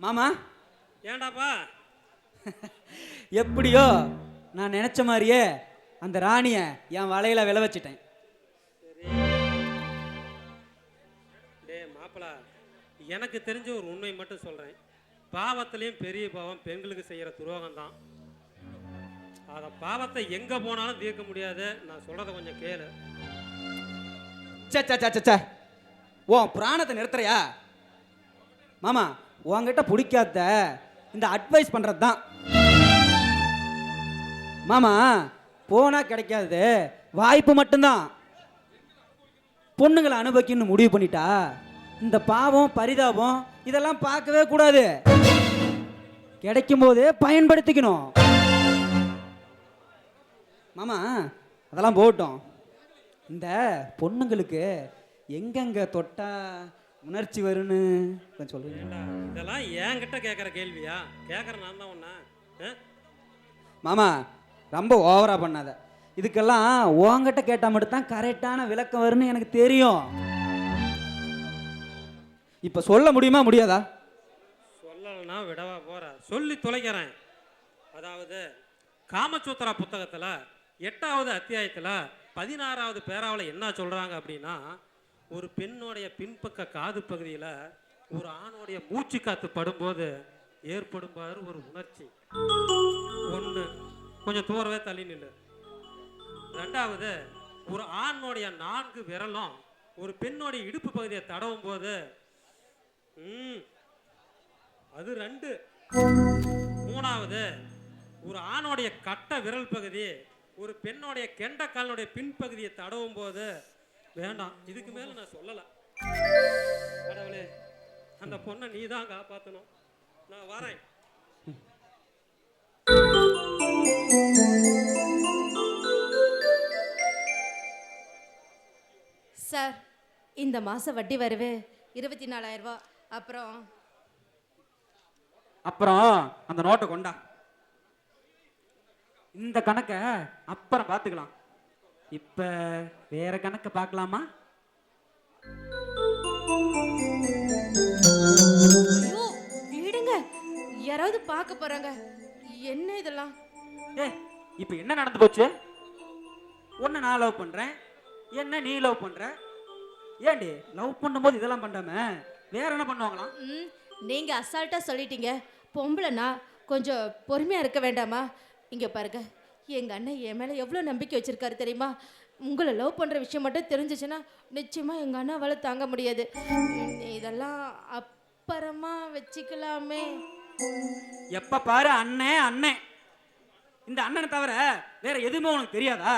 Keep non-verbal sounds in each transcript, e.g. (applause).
மாமா? ஏண்டாப்பா? (laughs) எப்படியோ நான் நினைச்ச மாதிரியே அந்த ராணியை என் வலையில விளை வச்சிட்டேன். டே மாப்பிள எனக்கு தெரிஞ்ச ஒரு உண்மை மட்டும் சொல்கிறேன் பாவத்திலையும் பெரிய பாவம் பெண்களுக்கு செய்கிற துரோகம் தான் அதை பாவத்தை எங்கே போனாலும் தீர்க்க முடியாது நான் சொல்கிறத கொஞ்சம் கேளு. சே சே சே, சே சே உன் பிராணத்தை நிறுத்துறியா? மாமா உங்ககிட்ட பிடிக்காத இந்த அட்வைஸ் பண்ணுறது தான் மாமா போனால் கிடைக்காது. வாய்ப்பு மட்டும்தான். பொண்ணுங்களை அனுபவிக்கணும்னு முடிவு பண்ணிட்டா இந்த பாவம் பரிதாபம் இதெல்லாம் பார்க்கவே கூடாது. கிடைக்கும் போது பயன்படுத்திக்கணும். மாமா அதெல்லாம் போகட்டும். இந்த பொண்ணுங்களுக்கு எங்கெங்க தொட்டா உணர்ச்சி வரும்னு ஏண்டா? இதெல்லாம் என்கிட்ட கேட்குற கேள்வியா? கேட்குற நான் தான் ஒன்றா மாமா ரொம்ப ஓவரா பண்ணாத. இதுக்கெல்லாம் உன்கிட்ட கேட்டால் மட்டும்தான் கரெக்டான விளக்கம் வரும்னு எனக்கு தெரியும். இப்போ சொல்ல முடியுமா முடியாதா? சொல்லலைன்னா விடவா போற. சொல்லி தொலைக்கிறேன். அதாவது காமசூத்திரா புத்தகத்தில் எட்டாவது அத்தியாயத்தில் பதினாறாவது பேராவில் என்ன சொல்கிறாங்க அப்படின்னா ஒரு பெண்ணுடைய பின்பக்க காது பகுதியில் ஒரு ஆணுடைய மூச்சு காத்து படும்போது ஏற்படும்பாரு ஒரு உணர்ச்சி. ஒன்று கொஞ்சம் தூரவே தள்ளி நில்லு. ரெண்டாவது ஒரு ஆணுடைய நான்கு விரலும் ஒரு பெண்ணுடைய இடுப்பு பகுதியை தடவும் போது ம் அது ரெண்டு. மூணாவது ஒரு ஆணுடைய கட்ட விரல் பகுதி ஒரு பெண்ணுடைய கெண்டைக்காலனுடைய பின்பகுதியை தடவும் போது வேண்டாம் இதுக்கு மேல நான் சொல்லல. கடவுளே அந்த பொண்ணை நீ தான் காப்பாற்றணும் நான் வரேன். சார் இந்த மாதம் வட்டி வரவு இருபத்தி நாலாயிரம் ரூபாய். அப்புறம் அப்புறம் அந்த நோட்டை கொண்டா. இந்த கணக்கை அப்புறம் பார்த்துக்கலாம். இப்போ வேற கணக்கை பார்க்கலாமா? விடுங்க. யாராவது பார்க்க போறாங்க. என்ன இதெல்லாம்? ஏ இப்போ என்ன நடந்து போச்சு? ஒன்று நான் லவ் பண்ணுறேன் என்ன நீ லவ் பண்ணுற ஏண்டி லவ் பண்ணும்போது இதெல்லாம் பண்ணாம வேற என்ன பண்ணுவாங்களாம்? நீங்க அசால்ட்டா சொல்லிட்டீங்க. பொம்பளைனா கொஞ்சம் பொறுமையா இருக்க வேண்டாமா? இங்க பாருங்க. எங்க அண்ணன் என் மேல எவ்வளவு நம்பிக்கை வச்சிருக்காரு தெரியுமா? உங்களை லவ் பண்ற விஷயம் மட்டும் தெரிஞ்சிச்சுன்னா நிச்சயமா எங்க அண்ணாவால தாங்க முடியாது. இதெல்லாம் அப்புறமா வச்சுக்கலாமே. எப்ப பாரு அண்ணே அண்ணே. இந்த அண்ணனை தவிர வேற எதுவுமே உனக்கு தெரியாதா?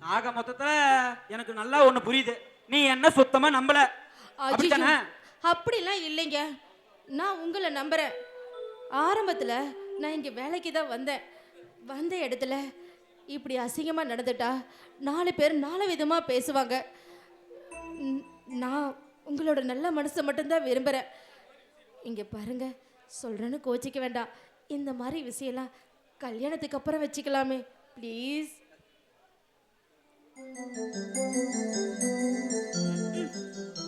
ஆக மொத்தத்துல எனக்கு நல்லா ஒண்ணு புரியுது. நீ என்ன சுத்தமா நம்பல. அப்படிலாம் இல்லைங்க. நான் உங்களை நம்புறேன். ஆரம்பத்தில் நான் இங்கே வேலைக்கு தான் வந்தேன். வந்த இடத்துல இப்படி அசிங்கமாக நடந்துட்டா நாலு பேர் நாலு விதமாக பேசுவாங்க. நான் உங்களோட நல்ல மனசை மட்டும்தான் விரும்புகிறேன் இங்கே பாருங்க சொல்கிறேன்னு கோச்சிக்க வேண்டாம். இந்த மாதிரி விஷயம்லாம் கல்யாணத்துக்கு அப்புறம் வச்சுக்கலாமே ப்ளீஸ்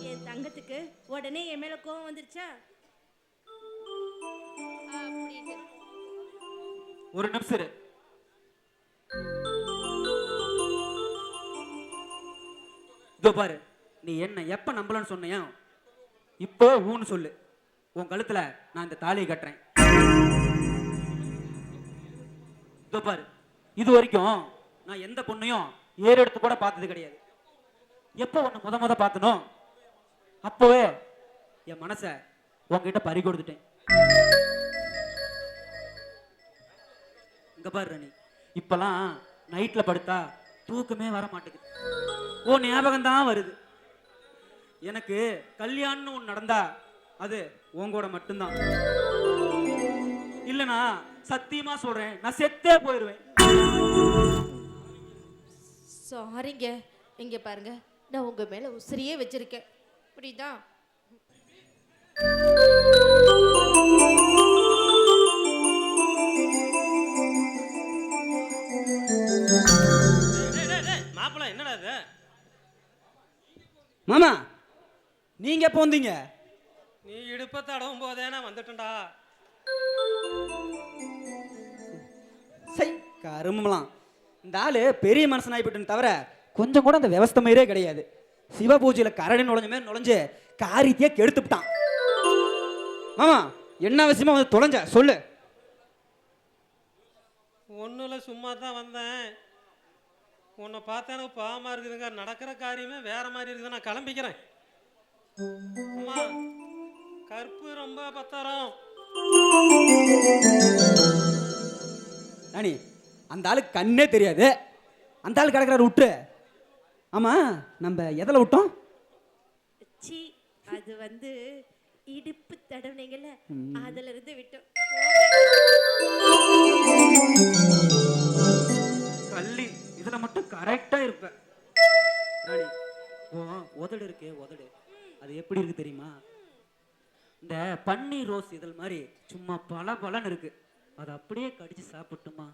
என் தங்கத்துக்கு உடனே என் மேலே கோவம் வந்துருச்சா? ஒரு நிமிஷம் இரு. இதோ பாரு நீ என்ன எப்ப நம்பலன்னு சொன்னியா இப்போ ஊன்னு சொல்லு. உன் கழுத்துல நான் இந்த தாலியை கட்டுறேன். இதோ பாரு இது வரைக்கும் நான் எந்த பொண்ணையும் ஏறெடுத்து கூட பார்த்தது கிடையாது. எப்போ ஒன்று முத முத பார்த்தனோ அப்போவே என் மனசை உங்ககிட்ட பறி கொடுத்துட்டேன். இங்க பாரு ரணி. இப்பெல்லாம் நைட்ல படுத்தா தூக்கமே வர மாட்டேங்குது. ஓ ஞாபகம் தான் வருது. எனக்கு கல்யாணம்னு ஒன்று நடந்தா அது உங்கூட மட்டும்தான். இல்லைனா சத்தியமா சொல்றேன் நான் செத்தே போயிடுவேன் சாரிங்க இங்க பாருங்க. நான் உங்க மேல உசிரியே வச்சிருக்கேன். புரியுதா? நீங்க எப்போ வந்தீங்க? நீ இடுப்பை தடவும் போதே நான் வந்துட்டேன்டா. சை கருமலாம் இந்த ஆளு பெரிய மனுஷன் ஆகிப்பட்டுன்னு தவிர கொஞ்சம் கூட அந்த விவஸ்தை மாதிரியே கிடையாது. சிவ பூஜையில கரடி நுழைஞ்ச மாதிரி நுழைஞ்சு காரியத்தையே கெடுத்துட்டான் மாமா என்ன அவசியமா வந்து தொலைஞ்ச? சொல்லு. ஒன்றும் சும்மா தான் வந்தேன். உன்னை பார்த்தா எனக்கு பாவமாக இருக்குதுங்க. நடக்கிற காரியமே வேற மாதிரி இருக்குது நான் கிளம்பிக்கிறேன். கற்பு ரொம்ப பத்திரம். ராணி அந்த ஆளுக்கு கண்ணே தெரியாது. அந்த ஆள் கிடக்குறாரு விட்டுரு ஆமா நம்ம எதில் விட்டோம்? சி அது வந்து இடுப்பு தடவுனீங்கல்ல அதுல இருந்து விட்டோம். கள்ளி இதுல மட்டும் கரெக்டா இருப்ப. ராணி ஓ உதடு இருக்கே உதடு. அது எப்படி இருக்கு தெரியுமா? இந்த பன்னீர் ரோஸ் இதழ் மாதிரி சும்மா பல பலன்னு இருக்கு. அதை அப்படியே கடிச்சு சாப்பிட்டுமா?